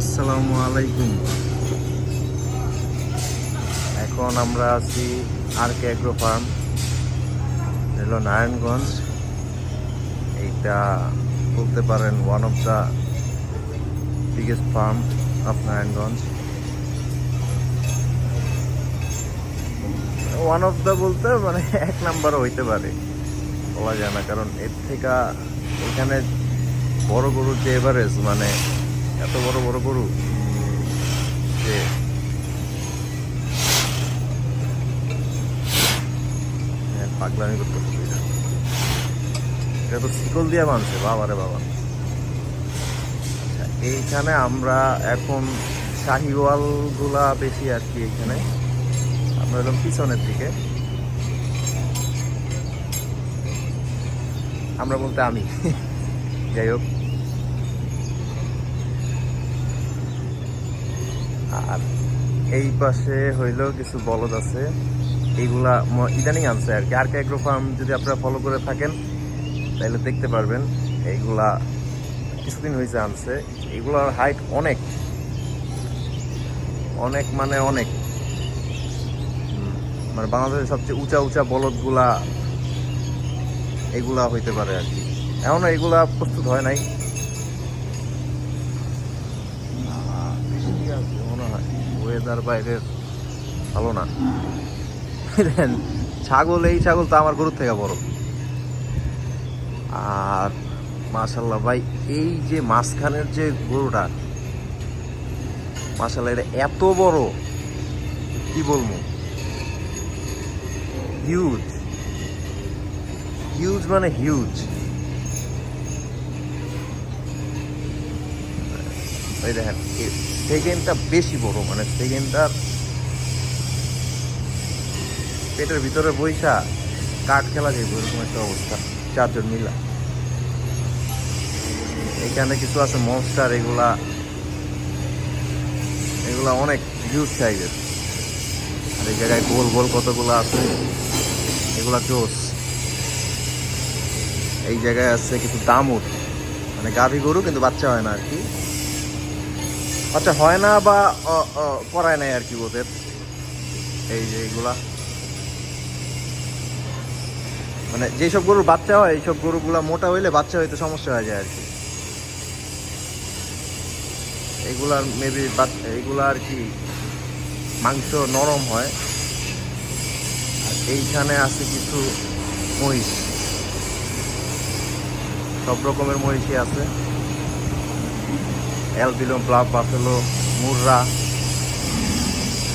আসসালামু আলাইকুম। এখন আমরা আছি আর কে অ্যাগ্রো ফার্ম হলো নারায়ণগঞ্জ। এইটা বলতে পারেন one of the biggest farm of Narayanganj. One of the বলতে মানে এক নাম্বারও হইতে পারে, বলা যায় না। কারণ এর থেকে এখানে বড় গরুর যে এভারেজ মানে এত বড় বড় গরু যে হ্যাঁ, পাগলামি করতেছে এটা। এটা তো শিকল দিয়ে মানছে বাবারে বাবা। আচ্ছা, এইখানে আমরা এখন শাহিওয়ালগুলা বেশি আর কি এইখানে। আমরা এলাম পিছনের দিকে। আমরা বলতে আমি। যাই হোক। আর এই পাশে হইল কিছু বলদ আছে। এইগুলা ইদানিং আনছে আর কি। আর অ্যাগ্রো ফার্ম যদি আপনারা ফলো করে থাকেন তাহলে দেখতে পারবেন এইগুলা কিছুদিন হয়েছে আনছে। এইগুলার হাইট অনেক। অনেক মানে অনেক। মানে বাংলাদেশের সবচেয়ে উঁচা উঁচা বলদগুলা এগুলা হইতে পারে আর কি। এখনও এগুলা প্রস্তুত হয় নাই আহ, বৃষ্টি আছে মনে হয় ওয়েদার বাইরের ভালো না। ছাগল, এই ছাগল তো আমার গরুর থেকে বড়। আর মাশাল্লাহ ভাই, এই যে মাঝখানের যে গরুটা মাশাল্লাহ এটা এত বড়, কি বলব? হিউজ হিউজ মানে হিউজ এই দেখেন সেকেন্ডটা বেশি বড় মানে সেকেন্ডটার পেটের ভিতরে বইসা কাঠ খেলা যাইব, এরকম একটা অবস্থা, চারজন মিলা। এখানে কিছু আছে মনস্টার এগুলা এগুলা অনেক হিউজ সাইজের আর এই জায়গায় গোল গোল কতগুলো আছে, এগুলা জোস। এই জায়গায় আছে কিছু দামুর মানে গাভী গরু, কিন্তু বাচ্চা হয় না আর কি। বাচ্চা হয় না বা করায় নাই আর কি ওদের? এই যে এইগুলা। মানে যেসব গরুর বাচ্চা হয়, এইসব গরুগুলা মোটা হইলে বাচ্চা হইতে সমস্যা হয়ে যায় আর কি। এগুলার মেবি এইগুলা আর কি মাংস নরম হয়। আর এইখানে আছে কিছু মহিষ। সব রকমের মহিষই আছে। অ্যালবিলো ব্লাব বাফেলো মুররা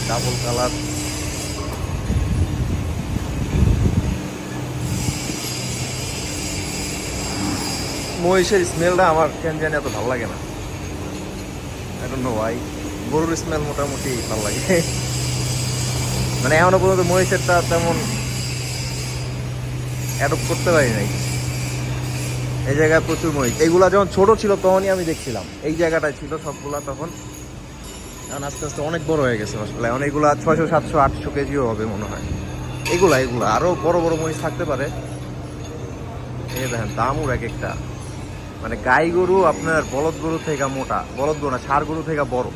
ডাবল কালার মহিষের স্মেলটা আমার কেন জানি এত ভালো লাগে না। আই ডোন্ট গরুর স্মেল মোটামুটি ভালো লাগে। মানে এখনও পর্যন্ত মহিষেরটা তেমন অ্যাডপ্ট করতে পারি নাই। এই জায়গায় প্রচুর মহিষ। এইগুলা যখন ছোট ছিল, তখনই আমি দেখছিলাম। এই জায়গাটায় ছিল সবগুলা তখন। আস্তে আস্তে অনেক বড় হয়ে গেছে আসলে। অনেকগুলো ছয়শো, সাতশো, আটশো কেজিও হবে মনে হয়। এগুলা এগুলা। আরও বড় বড় মহিষ থাকতে পারে। এই দেখেন দামও এক একটা। মানে গাই গরু আপনার বলদ গরু থেকে মোটা। বলদ গরু না, ষাড় গরু থেকে বড়।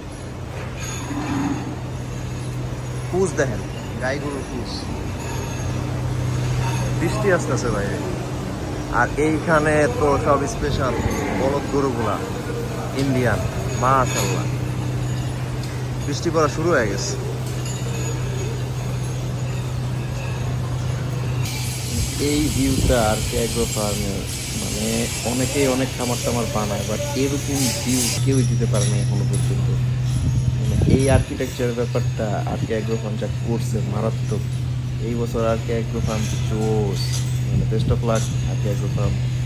পুষ দেখেন, গাই গরুর পুষ। বৃষ্টি আস্তে আসতেছে বাইরে আর এইখানে তো সব স্পেশাল বলদ গরুগুলা ইন্ডিয়ান মাশাল্লাহ বৃষ্টি পড়া শুরু হয়ে গেছে। এই ভিউটা আর কি অ্যাগ্রো ফার্মের মানে অনেকেই অনেক খামার টামার বানায় বাট এরকম ভিউ কেউই দিতে পারে না এখনও পর্যন্ত। মানে এই আর্কিটেকচারের ব্যাপারটা আর কি অ্যাগ্রো ফার্ম যা করছে, মারাত্মক। এই বছর আর কি অ্যাগ্রো ফার্ম জোস and the best of luck. Happy Agro Farm.